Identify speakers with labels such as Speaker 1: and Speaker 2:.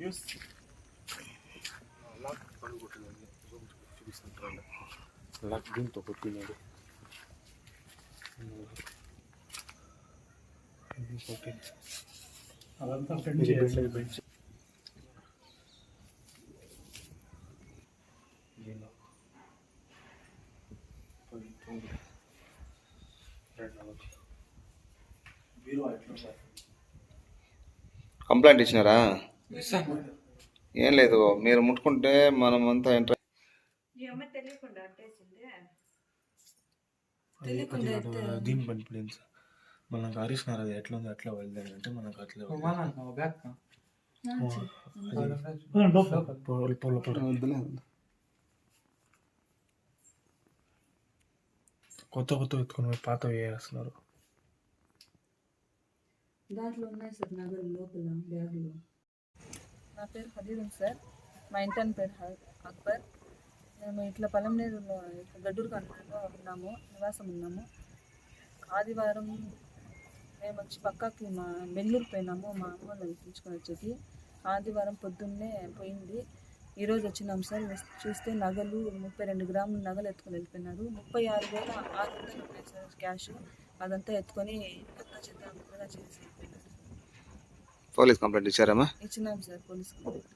Speaker 1: Lock lock దీంతో కొట్టినాడు
Speaker 2: అదంతా friend చేయాలి
Speaker 1: బెంచ్
Speaker 3: కంప్లైంట్ ఇచ్చినారా? ఏం లేదు మీరు ముట్టుకుంటే మనం అంతా ఎంటర్
Speaker 1: దీని మనకు హరీష్నార్ అది ఎట్లా ఉంది అట్లా వెళ్ళాలి అంటే మనకు అట్లా పొల పొల పొల కొత్త కొత్త ఎత్తుకొని పోయి పాత వేస్తున్నారు
Speaker 4: దాంట్లో ఉన్నాయి సార్ నగలు లోపల బ్యాగులో.
Speaker 5: నా పేరు హదీరం సార్. మా ఇంటర్న్ పేరు అక్బర్. మేము ఇట్లా పలంనేరులో ఇట్లా గడ్డూరు కంట్రీలో ఉన్నాము నివాసం ఉన్నాము. ఆదివారం మేము వచ్చి పక్కకి మా బెంగళూరు పోయినాము మా అమ్మ తీసుకొని వచ్చేసి వచ్చేది ఆదివారం పొద్దున్నే పోయింది. ఈరోజు వచ్చినాం సార్. చూస్తే నగలు ముప్పై రెండు గ్రాముల నగలు ఎత్తుకొని వెళ్ళిపోయినారు. ముప్పై ఆరు వేల ఆరు వందలు ఉన్నాయి సార్ క్యాష్. అదంతా ఎత్తుకొని చెత్త చేసి వెళ్ళిపోయినారు.
Speaker 3: పోలీస్ కంప్లైంట్ ఇచ్చారమ్మా?
Speaker 5: ఇచ్చినాం సార్ పోలీస్ కంప్లైంట్.